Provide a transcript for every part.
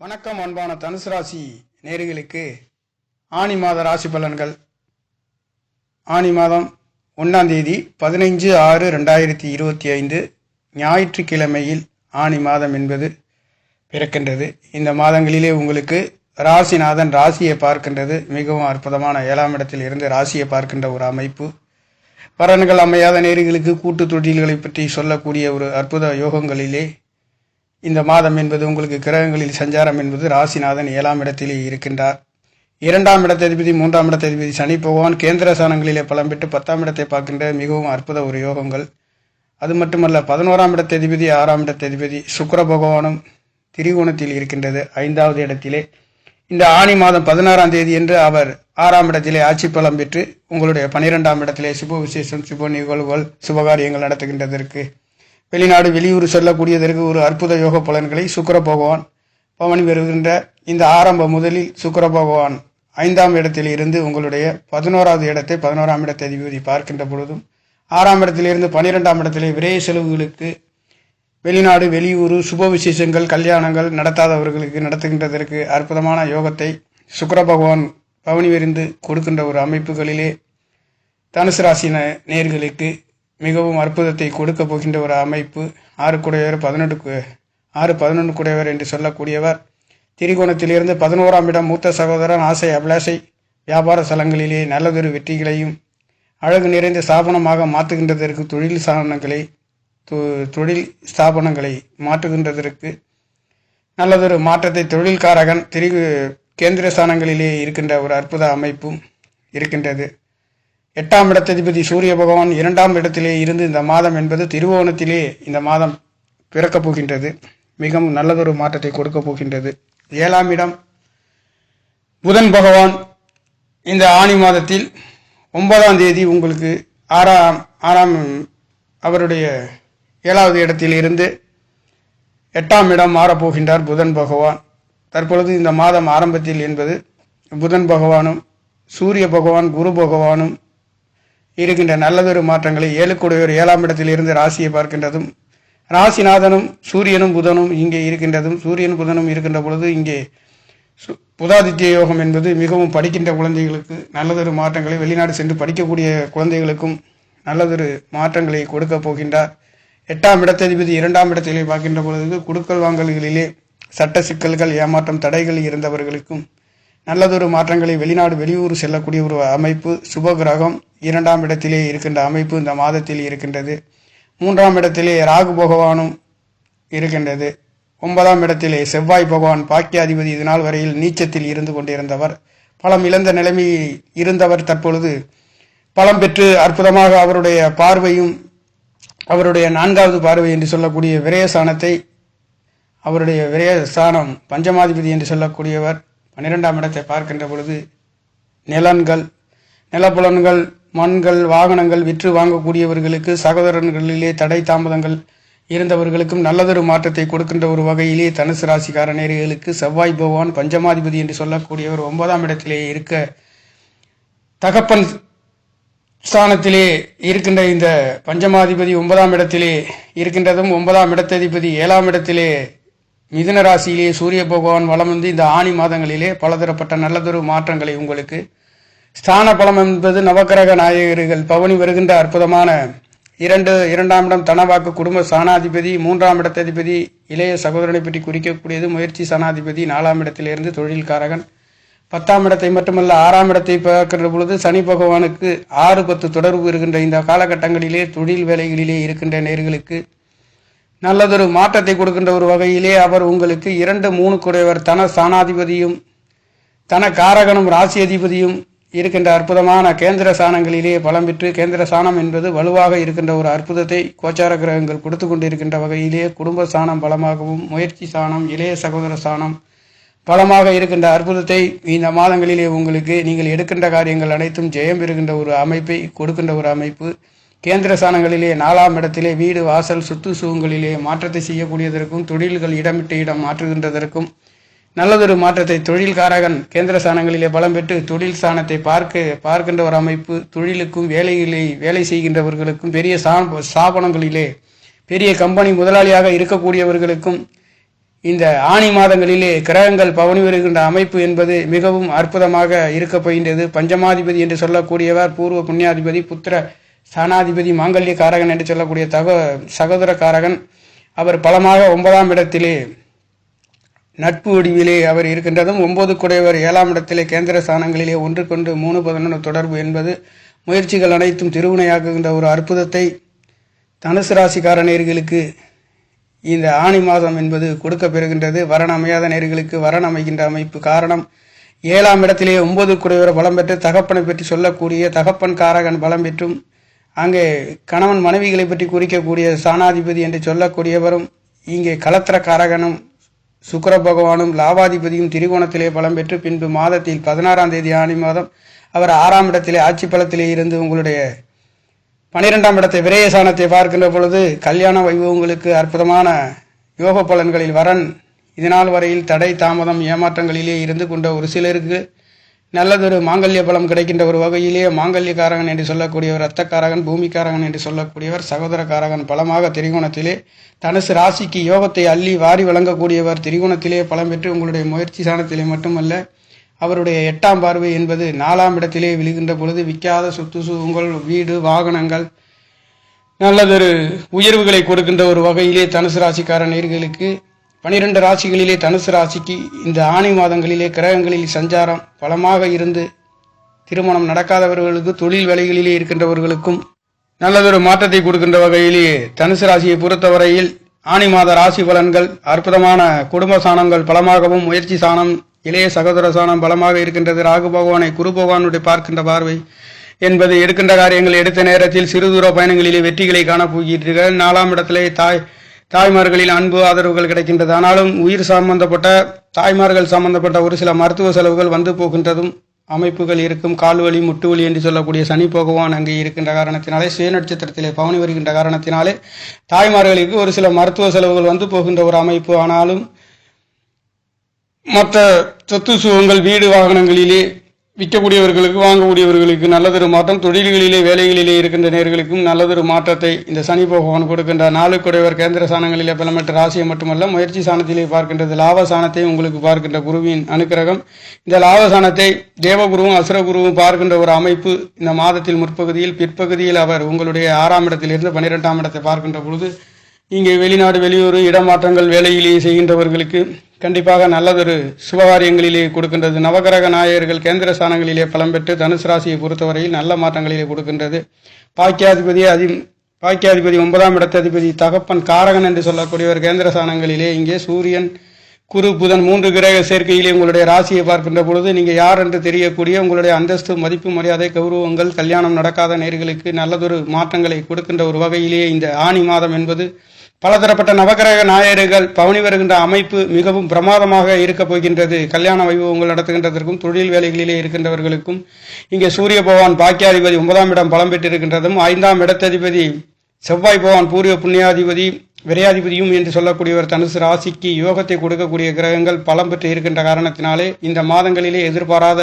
வணக்கம் அன்பான தனுசு ராசி நேர்களுக்கு ஆனி மாத ராசி பலன்கள். ஆனி மாதம் ஒன்றாம் தேதி பதினைஞ்சு ஆறு ரெண்டாயிரத்தி இருபத்தி ஐந்து ஞாயிற்றுக்கிழமையில் ஆனி மாதம் என்பது பிறக்கின்றது. இந்த மாதங்களிலே உங்களுக்கு ராசிநாதன் ராசியை பார்க்கின்றது. மிகவும் அற்புதமான ஏழாம் இடத்தில் இருந்து ராசியை பார்க்கின்ற ஒரு அமைப்பு. பலன்கள் அமையாத நேர்களுக்கு கூட்டு தொழில்களை பற்றி சொல்லக்கூடிய ஒரு அற்புத யோகங்களிலே இந்த மாதம் என்பது உங்களுக்கு கிரகங்களில் சஞ்சாரம் என்பது ராசிநாதன் ஏழாம் இடத்திலே இருக்கின்றார். இரண்டாம் இடத்ததிபதி மூன்றாம் இடத்ததிபதி சனி பகவான் கேந்திர ஸ்தானங்களிலே பலம் பெற்று பத்தாம் இடத்தை பார்க்கின்ற மிகவும் அற்புத ஒரு யோகங்கள். அது மட்டுமல்ல பதினோராம் இடத்ததிபதி ஆறாம் இடத்ததிபதி சுக்கர பகவானும் திரிகோணத்தில் இருக்கின்றது ஐந்தாவது இடத்திலே. இந்த ஆணி மாதம் பதினாறாம் தேதி என்று அவர் ஆறாம் இடத்திலே ஆட்சி பலம் பெற்று உங்களுடைய பனிரெண்டாம் இடத்திலே சுப விசேஷம் சுப நிகழ்வுகள் சுபகாரியங்கள் நடத்துகின்றதற்கு வெளிநாடு வெளியூர் செல்லக்கூடியதற்கு ஒரு அற்புத யோக பலன்களை சுக்கர பகவான் பவனி பெறுகின்ற இந்த ஆரம்ப முதலில் சுக்கர பகவான் ஐந்தாம் இடத்தில் இருந்து உங்களுடைய பதினோராவது இடத்தை பதினோராம் இடத்தை அதிபதி பார்க்கின்ற பொழுதும் ஆறாம் இடத்திலிருந்து பனிரெண்டாம் இடத்திலே விரைய செலவுகளுக்கு வெளிநாடு வெளியூர் சுப விசேஷங்கள் கல்யாணங்கள் நடத்தாதவர்களுக்கு நடத்துகின்றதற்கு அற்புதமான யோகத்தை சுக்கர பகவான் பவனி விரிந்து கொடுக்கின்ற ஒரு அமைப்புகளிலே தனுசு ராசி நேர்களுக்கு மிகவும் அற்புதத்தை கொடுக்க போகின்ற ஒரு அமைப்பு. ஆறு குடையவர் பதினெட்டு ஆறு பதினொன்று குடையவர் என்று சொல்லக்கூடியவர். திரிகோணத்திலிருந்து பதினோராம் இடம் மூத்த சகோதரன் ஆசை அபிலாஷை வியாபார ஸ்தலங்களிலே நல்லதொரு வெற்றிகளையும் அழகு நிறைந்த ஸ்தாபனமாக மாற்றுகின்றதற்கு தொழில் சாதனங்களை தொ- தொழில் ஸ்தாபனங்களை மாற்றுகின்றதற்கு நல்லதொரு மாற்றத்தை தொழில்காரகன் திரி கேந்திர ஸ்தானங்களிலே இருக்கின்ற ஒரு அற்புத அமைப்பும் இருக்கின்றது. எட்டாம் இடத்ததிபதி சூரிய பகவான் இரண்டாம் இடத்திலே இருந்து இந்த மாதம் என்பது திருவோணத்திலே இந்த மாதம் பிறக்கப் போகின்றது. மிகவும் நல்லதொரு மாற்றத்தை கொடுக்கப் போகின்றது. ஏழாம் இடம் புதன் பகவான். இந்த ஆணி மாதத்தில் ஒன்பதாம் தேதி உங்களுக்கு ஆறாம் ஆறாம் அவருடைய ஏழாவது இடத்தில் இருந்து எட்டாம் இடம் மாறப்போகின்றார் புதன் பகவான். தற்பொழுது இந்த மாதம் ஆரம்பத்தில் என்பது புதன் பகவானும் சூரிய பகவான் குரு பகவானும் இருக்கின்ற நல்லதொரு மாற்றங்களை ஏழுக்குடையோர் ஏழாம் இடத்தில் இருந்து ராசியை பார்க்கின்றதும் ராசிநாதனும் சூரியனும் புதனும் இங்கே இருக்கின்றதும் சூரியன் புதனும் இருக்கின்ற பொழுது இங்கே சு- புதாதித்ய யோகம் என்பது மிகவும் படிக்கின்ற குழந்தைகளுக்கு நல்லதொரு மாற்றங்களை வெளிநாடு சென்று படிக்கக்கூடிய குழந்தைகளுக்கும் நல்லதொரு மாற்றங்களை கொடுக்க போகின்றார். எட்டாம் இடத்ததிபதி இரண்டாம் இடத்திலே பார்க்கின்ற பொழுது குடுக்கல் வாங்கல்களிலே சட்ட சிக்கல்கள் ஏமாற்றம் தடைகள் இருந்தவர்களுக்கும் நல்லதொரு மாற்றங்களை வெளிநாடு வெளியூர் செல்லக்கூடிய ஒரு அமைப்பு சுப கிரகம் இரண்டாம் இடத்திலே இருக்கின்ற அமைப்பு இந்த மாதத்தில் இருக்கின்றது. மூன்றாம் இடத்திலே ராகு பகவானும் இருக்கின்றது. ஒன்பதாம் இடத்திலே செவ்வாய் பகவான் பாக்கியாதிபதி இதுநாள் வரையில் நீச்சத்தில் இருந்து கொண்டிருந்தவர். பலம் இழந்த நிலைமையில் இருந்தவர் தற்பொழுது பலம் பெற்று அற்புதமாக அவருடைய பார்வையும் அவருடைய நான்காவது பார்வை என்று சொல்லக்கூடிய விரயசானத்தை அவருடைய விரயஸ்தானம் பஞ்சமாதிபதி என்று சொல்லக்கூடியவர். பன்னிரெண்டாம் இடத்தை பார்க்கின்ற பொழுது நிலன்கள் நிலப்புலன்கள் மண்கள் வாகனங்கள் விற்று வாங்கக்கூடியவர்களுக்கு சகோதரர்களிலே தடை தாமதங்கள் இருந்தவர்களுக்கும் நல்லதொரு மாற்றத்தை கொடுக்கின்ற ஒரு வகையிலே தனுசு ராசிக்கார நேர்களுக்கு செவ்வாய் பகவான் பஞ்சமாதிபதி என்று சொல்லக்கூடியவர் ஒன்பதாம் இடத்திலே இருக்க தகப்பன் ஸ்தானத்திலே இருக்கின்ற இந்த பஞ்சமாதிபதி ஒன்பதாம் இடத்திலே இருக்கின்றதும் ஒன்பதாம் இடத்ததிபதி ஏழாம் இடத்திலே மிதுன ராசியிலே சூரிய பகவான் வளம் வந்து இந்த ஆணி மாதங்களிலே பலதரப்பட்ட நல்லதொரு மாற்றங்களை உங்களுக்கு ஸ்தான பலம் என்பது நவக்கிரக நாயகர்கள் பவனி வருகின்ற அற்புதமான இரண்டு இரண்டாம் இடம் தனவாக்கு குடும்ப சாணாதிபதி மூன்றாம் இடத்ததிபதி இளைய சகோதரனை பற்றி குறிக்கக்கூடியது முயற்சி சனாதிபதி நாலாம் இடத்திலிருந்து தொழில்காரகன். பத்தாம் இடத்தை மட்டுமல்ல ஆறாம் இடத்தை பார்க்கின்ற பொழுது சனி பகவானுக்கு ஆறு பத்து தொடர்பு இருக்கின்ற இந்த காலகட்டங்களிலே தொழில் வேலைகளிலே இருக்கின்ற நேர்களுக்கு நல்லதொரு மாற்றத்தை கொடுக்கின்ற ஒரு வகையிலே அவர் உங்களுக்கு இரண்டு மூணு குடையவர் தன ஸ்தானாதிபதியும் தன காரகனும் ராசி அதிபதியும் இருக்கின்ற அற்புதமான கேந்திர சாணங்களிலே பலம் பெற்று கேந்திர சாணம் என்பது வலுவாக இருக்கின்ற ஒரு அற்புதத்தை கோச்சார கிரகங்கள் கொடுத்து கொண்டிருக்கின்ற வகையிலே குடும்ப சாணம் பலமாகவும் முயற்சி சாணம் இளைய சகோதர சாணம் பலமாக இருக்கின்ற அற்புதத்தை இந்த மாதங்களிலே உங்களுக்கு நீங்கள் எடுக்கின்ற காரியங்கள் அனைத்தும் ஜெயம் பெறுகின்ற ஒரு அமைப்பை கொடுக்கின்ற ஒரு அமைப்பு. கேந்திர ஸ்தானங்களிலே நாலாம் இடத்திலே வீடு வாசல் சுத்து சுகங்களிலே மாற்றத்தை செய்யக்கூடியதற்கும் தொழில்கள் இடமிட்டு இடம் மாற்றுகின்றதற்கும் நல்லதொரு மாற்றத்தை தொழில்காரகன் கேந்திர ஸ்தானங்களிலே பலம் பெற்று தொழில் ஸ்தானத்தை பார்க்க பார்க்கின்ற ஒரு அமைப்பு தொழிலுக்கும் வேலைகளை வேலை செய்கின்றவர்களுக்கும் பெரிய ஸ்தாபனங்களிலே பெரிய கம்பெனி முதலாளியாக இருக்கக்கூடியவர்களுக்கும் இந்த ஆணி மாதங்களிலே கிரகங்கள் பவனி வருகின்ற அமைப்பு என்பது மிகவும் அற்புதமாக இருக்கப் போகின்றது. பஞ்சமாதிபதி என்று சொல்லக்கூடியவர் பூர்வ புண்ணியாதிபதி புத்திர ஸ்தானாதிபதி மாங்கல்ய காரகன் என்று சொல்லக்கூடிய தக சகோதர காரகன் அவர் பலமாக ஒன்பதாம் இடத்திலே நட்பு வடிவிலே அவர் இருக்கின்றதும் ஒன்பது குடையவர் ஏழாம் இடத்திலே கேந்திர ஸ்தானங்களிலே ஒன்று கொண்டு மூணு பதினொன்று தொடர்பு என்பது முயற்சிகள் அனைத்தும் திருவினையாக்குகின்ற ஒரு அற்புதத்தை தனுசு ராசிக்கார நேர்களுக்கு இந்த ஆணி மாதம் என்பது கொடுக்க பெறுகின்றது. வரண அமையாத நேர்களுக்கு வரன் அமைகின்ற அமைப்பு காரணம் ஏழாம் இடத்திலே ஒன்பது குடையவர் பலம் பெற்று தகப்பனை பற்றி சொல்லக்கூடிய தகப்பன் காரகன் பலம் பெற்றும் அங்கே கணவன் மனைவிகளை பற்றி குறிக்கக்கூடிய சாணாதிபதி என்று சொல்லக்கூடியவரும் இங்கே கலத்திர காரகனும் சுக்கர பகவானும் லாபாதிபதியும் திரிகோணத்திலே பலம் பெற்று பின்பு மாதத்தில் பதினாறாம் தேதி ஆணி மாதம் அவர் ஆறாம் இடத்திலே ஆட்சி பலத்திலே இருந்து உங்களுடைய பனிரெண்டாம் இடத்தை விரயசானத்தை பார்க்கின்ற பொழுது கல்யாண வைபவங்களுக்கு அற்புதமான யோக பலன்களில் வரன் இதனால் வரையில் தடை தாமதம் ஏமாற்றங்களிலே இருந்து கொண்ட ஒரு சிலருக்கு நல்லதொரு மாங்கல்ய பலம் கிடைக்கின்ற ஒரு வகையிலேயே மாங்கல்யக்காரகன் என்று சொல்லக்கூடியவர் ரத்தக்காரகன் பூமிக்காரகன் என்று சொல்லக்கூடியவர் சகோதரக்காரகன் பலமாக திரிகோணத்திலே தனுசு ராசிக்கு யோகத்தை அள்ளி வாரி வழங்கக்கூடியவர் திரிகோணத்திலே பலம் பெற்று உங்களுடைய முயற்சி சாணத்திலே மட்டுமல்ல அவருடைய எட்டாம் பார்வை என்பது நாலாம் இடத்திலே விழுகின்ற பொழுது விற்காத சொத்து சுகங்கள் வீடு வாகனங்கள் நல்லதொரு உயர்வுகளை கொடுக்கின்ற ஒரு வகையிலே தனுசு ராசிக்கார நேர்களுக்கு பனிரெண்டு ராசிகளிலே தனுசு ராசிக்கு இந்த ஆணி மாதங்களிலே கிரகங்களில் சஞ்சாரம் பலமாக இருந்து திருமணம் நடக்காதவர்களுக்கு தொழில் வேலைகளிலே இருக்கின்றவர்களுக்கும் நல்லதொரு மாற்றத்தை கொடுக்கின்ற வகையிலே தனுசு ராசியை பொறுத்தவரையில் ஆணி மாத ராசி பலன்கள் அற்புதமான குடும்ப சாணங்கள் பலமாகவும் முயற்சி சாணம் இளைய சகோதர சாணம் பலமாக இருக்கின்றது. ராகு பகவானை குரு பகவானுடைய பார்க்கின்ற பார்வை என்பது எடுக்கின்ற காரியங்கள் எடுத்த நேரத்தில் சிறு தூர பயணங்களிலே வெற்றிகளை காணப்போகிறீர்கள். நாலாம் இடத்திலே தாய் தாய்மார்களில் அன்பு ஆதரவுகள் கிடைக்கின்றது. ஆனாலும் உயிர் சம்பந்தப்பட்ட தாய்மார்கள் சம்பந்தப்பட்ட ஒரு சில மருத்துவ செலவுகள் வந்து போகின்றதும் அமைப்புகள் இருக்கும். கால்வலி முட்டு வலி என்று சொல்லக்கூடிய சனி பகவான் அங்கே இருக்கின்ற காரணத்தினாலே சுய நட்சத்திரத்திலே பவனி வருகின்ற காரணத்தினாலே தாய்மார்களுக்கு ஒரு சில மருத்துவ செலவுகள் வந்து போகின்ற ஒரு அமைப்பு. ஆனாலும் மற்ற சொத்து சுகங்கள் வீடு வாகனங்களிலே விற்கக்கூடியவர்களுக்கு வாங்கக்கூடியவர்களுக்கு நல்லதொரு மாற்றம் தொழில்களிலே வேலைகளிலே இருக்கின்ற நேர்களுக்கும் நல்லதொரு மாற்றத்தை இந்த சனி பகவான் கொடுக்கின்ற நாலு கேந்திர சாணங்களிலே பலமற்ற ராசியை மட்டுமல்ல முயற்சி சாணத்திலே பார்க்கின்றது லாப சாணத்தை உங்களுக்கு பார்க்கின்ற குருவின் அனுக்கிரகம். இந்த லாப சாணத்தை தேவகுருவும் அசுரகுருவும் பார்க்கின்ற ஒரு அமைப்பு இந்த மாதத்தில் முற்பகுதியில் பிற்பகுதியில் அவர் உங்களுடைய ஆறாம் இடத்திலிருந்து பன்னிரெண்டாம் இடத்தை பார்க்கின்ற பொழுது இங்கே வெளிநாடு வெளியூர் இடமாற்றங்கள் வேலையிலேயே செய்கின்றவர்களுக்கு கண்டிப்பாக நல்லதொரு சுபகாரியங்களிலே கொடுக்கின்றது. நவகிரக நாயகர்கள் கேந்திர ஸ்தானங்களிலே பலம் பெற்று தனுசு ராசியை பொறுத்தவரையில் நல்ல மாற்றங்களிலே கொடுக்கின்றது. பாக்கியாதிபதி அதி பாக்கியாதிபதி ஒன்பதாம் இடத்ததிபதி தகப்பன் காரகன் என்று சொல்லக்கூடியவர் கேந்திர ஸ்தானங்களிலே இங்கே சூரியன் குரு புதன் மூன்று கிரக சேர்க்கையிலே உங்களுடைய ராசியை பார்க்கின்ற பொழுது நீங்கள் யார் என்று தெரியக்கூடிய உங்களுடைய அந்தஸ்து மதிப்பு மரியாதை கௌரவங்கள் கல்யாணம் நடக்காத நேர்களுக்கு நல்லதொரு மாற்றங்களை கொடுக்கின்ற ஒரு வகையிலேயே இந்த ஆணி மாதம் என்பது பலதரப்பட்ட நவகிரக நாயர்கள் பவனி வருகின்ற அமைப்பு மிகவும் பிரமாதமாக இருக்கப் போகின்றது. கல்யாண வைபவங்கள் நடத்துகின்றதற்கும் தொழில் வேலைகளிலே இருக்கின்றவர்களுக்கும் இங்கே சூரிய பகவான் பாக்கியாதிபதி ஒன்பதாம் இடம் பலம் பெற்றிருக்கின்றதும் ஐந்தாம் இடத்ததிபதி செவ்வாய் பகவான் பூர்வ புண்ணியாதிபதி விரையாதிபதியும் என்று சொல்லக்கூடியவர் தனுசு ராசிக்கு யோகத்தை கொடுக்கக்கூடிய கிரகங்கள் பலம் பெற்று இருக்கின்ற காரணத்தினாலே இந்த மாதங்களிலே எதிர்பாராத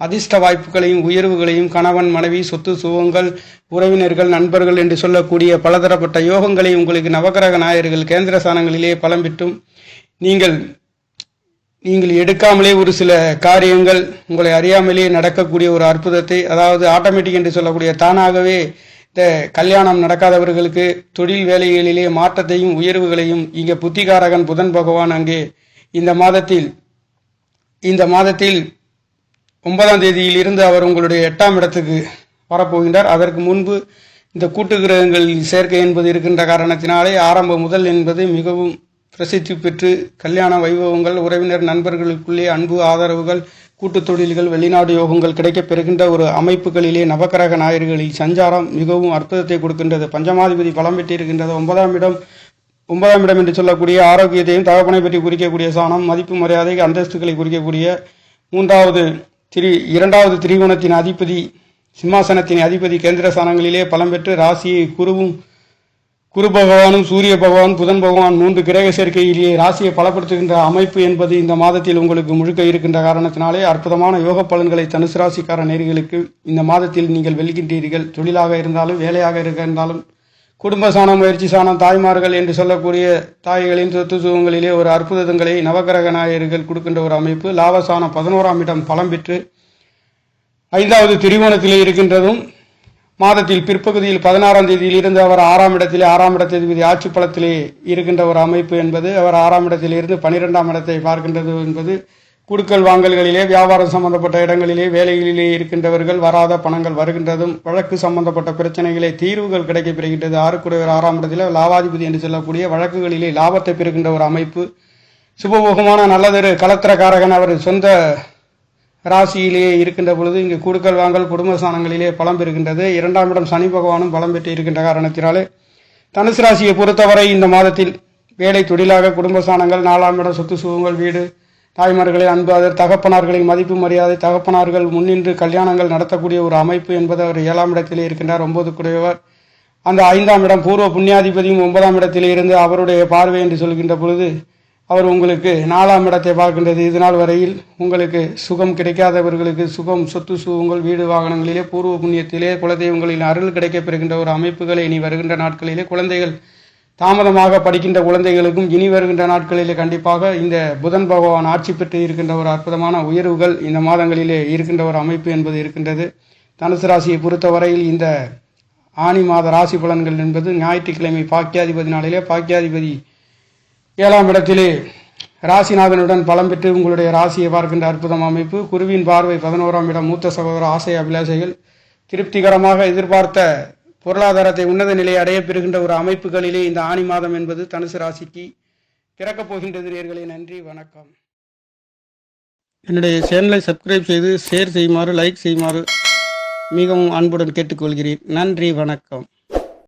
அதிர்ஷ்ட வாய்ப்புகளையும் உயர்வுகளையும் கணவன் மனைவி சொத்து சுகங்கள் உறவினர்கள் நண்பர்கள் என்று சொல்லக்கூடிய பலதரப்பட்ட யோகங்களை உங்களுக்கு நவகிரக நாயர்கள் கேந்திர ஸ்தானங்களிலே பலம் பெற்றும் நீங்கள் நீங்கள் எடுக்காமலே ஒரு சில காரியங்கள் உங்களை அறியாமலே நடக்கக்கூடிய ஒரு அற்புதத்தை அதாவது ஆட்டோமேட்டிக் என்று சொல்லக்கூடிய தானாகவே கல்யாணம் நடக்காதவர்களுக்கு தொழில் வேலைகளிலே மாற்றத்தையும் உயர்வுகளையும் இங்கே புத்திகாரகன் புதன் பகவான் அங்கே இந்த மாதத்தில் இந்த மாதத்தில் ஒன்பதாம் தேதியில் இருந்து அவர் உங்களுடைய எட்டாம் இடத்துக்கு வரப்போகின்றார். அதற்கு முன்பு இந்த கூட்டு கிரகங்களில் சேர்க்கை என்பது இருக்கின்ற காரணத்தினாலே ஆரம்பம் முதல் என்பது மிகவும் பிரசித்தி பெற்று கல்யாண வைபவங்கள் உறவினர் நண்பர்களுக்குள்ளே அன்பு ஆதரவுகள் கூட்டுத் தொழில்கள் வெளிநாடு யோகங்கள் கிடைக்கப் பெறுகின்ற ஒரு அமைப்புகளிலே நவக்கிரக நாயர்களில் சஞ்சாரம் மிகவும் அற்புதத்தை கொடுக்கின்றது. பஞ்சமாதிபதி பலம் பெற்றிருக்கின்றது. ஒன்பதாம் இடம் ஒன்பதாம் இடம் என்று சொல்லக்கூடிய ஆரோக்கியத்தையும் தகப்பனை பற்றி குறிக்கக்கூடிய சாணம் மதிப்பு மரியாதை அந்தஸ்துகளை குறிக்கக்கூடிய மூன்றாவது திரி இரண்டாவது திரிகோணத்தின் அதிபதி சிம்மாசனத்தின் அதிபதி கேந்திர ஸ்தானங்களிலே பலம் பெற்று ராசியை குருவும் குரு பகவானும் சூரிய பகவான் புதன் பகவான் மூன்று கிரக சேர்க்கையிலேயே ராசியை பலப்படுத்துகின்ற அமைப்பு என்பது இந்த மாதத்தில் உங்களுக்கு முழுக்க இருக்கின்ற காரணத்தினாலே அற்புதமான யோக பலன்களை தனுசு ராசிக்கார நேர்களுக்கு இந்த மாதத்தில் நீங்கள் வெல்கின்றீர்கள். தொழிலாக இருந்தாலும் வேலையாக இருக்க இருந்தாலும் குடும்ப சாணம் முயற்சி சாணம் தாய்மார்கள் என்று சொல்லக்கூடிய தாய்களின் சொத்து சுகங்களிலே ஒரு அற்புதங்களை நவகிரக நாயகர்கள் கொடுக்கின்ற ஒரு அமைப்பு. லாபசானம் பதினோராம் இடம் பலம் பெற்று ஐந்தாவது திரிகோணத்திலே இருக்கின்றதும் மாதத்தில் பிற்பகுதியில் பதினாறாம் தேதியில் இருந்து அவர் ஆறாம் இடத்திலே ஆறாம் இடத்திற்கு ஆட்சி பலத்திலே இருக்கின்ற ஒரு அமைப்பு என்பது அவர் ஆறாம் இடத்திலிருந்து பனிரெண்டாம் இடத்தை பார்க்கின்றது என்பது குடுக்கல் வாங்கல்களிலே வியாபாரம் சம்பந்தப்பட்ட இடங்களிலே வேலைகளிலே இருக்கின்றவர்கள் வராத பணங்கள் வருகின்றதும் வழக்கு சம்பந்தப்பட்ட பிரச்சனைகளே தீர்வுகள் கிடைக்கப்பெறுகின்றது. ஆறுக்குடையவர் ஆறாம் இடத்திலே லாபாதிபதி என்று சொல்லக்கூடிய வழக்குகளிலே லாபத்தை பெறுகின்ற ஒரு அமைப்பு. சுபபோகமான நல்லதொரு கலத்திரக்காரகன் அவர் சொந்த ராசியிலேயே இருக்கின்ற பொழுது இங்கு கூடுக்கல் வாங்கல் குடும்ப ஸ்தானங்களிலே பலம் பெறுகின்றது. இரண்டாம் இடம் சனி பகவானும் பலம் பெற்று இருக்கின்ற காரணத்தினாலே தனுசு ராசியை பொறுத்தவரை இந்த மாதத்தில் வேலை தொழிலாக குடும்ப ஸ்தானங்கள் நாலாம் இடம் சொத்து சுகங்கள் வீடு தாய்மார்களை அன்பு அதர் தகப்பனார்களின் மதிப்பு மரியாதை தகப்பனார்கள் முன்னின்று கல்யாணங்கள் நடத்தக்கூடிய ஒரு அமைப்பு என்பது அவர் ஏழாம் இடத்திலே இருக்கின்றார் ஒன்பது அந்த ஐந்தாம் இடம் பூர்வ புண்ணியாதிபதியும் ஒன்பதாம் இடத்திலே இருந்து அவருடைய பார்வை என்று சொல்கின்ற பொழுது அவர் உங்களுக்கு நாலாம் இடத்தை பார்க்கின்றது. இது நாள் வரையில் உங்களுக்கு சுகம் கிடைக்காதவர்களுக்கு சுகம் சொத்து சுகங்கள் வீடு வாகனங்களிலே பூர்வ புண்ணியத்திலே குலதெய்வங்களின் அருள் கிடைக்கப் பெறுகின்ற ஒரு அமைப்புகளை இனி வருகின்ற நாட்களிலே குழந்தைகள் தாமதமாக படிக்கின்ற குழந்தைகளுக்கும் இனி வருகின்ற நாட்களிலே கண்டிப்பாக இந்த புதன் பகவான் ஆட்சி பெற்று இருக்கின்ற ஒரு அற்புதமான உயர்வுகள் இந்த மாதங்களிலே இருக்கின்ற ஒரு அமைப்பு என்பது இருக்கின்றது. தனுசு ராசியை பொறுத்தவரையில் இந்த ஆனி மாத ராசி பலன்கள் என்பது ஞாயிற்றுக்கிழமை பாக்கியாதிபதி நாளிலே பாக்கியாதிபதி ஏழாம் இடத்திலே ராசிநாதனுடன் பலம் பெற்று உங்களுடைய ராசியை பார்க்கின்ற அற்புதம் அமைப்பு. குருவின் பார்வை பதினோராம் இடம். மூத்த சகோதர ஆசை அபிலாஷைகள் திருப்திகரமாக எதிர்பார்த்த பொருளாதாரத்தை உன்னத நிலையை அடைய பெறுகின்ற ஒரு அமைப்புகளிலே இந்த ஆணி மாதம் என்பது தனுசு ராசிக்கு திறக்கப் போகின்றது நேர்களே. நன்றி வணக்கம். என்னுடைய சேனலை சப்ஸ்கிரைப் செய்து ஷேர் செய்யுமாறு லைக் செய்யுமாறு மிகவும் அன்புடன் கேட்டுக்கொள்கிறேன். நன்றி வணக்கம்.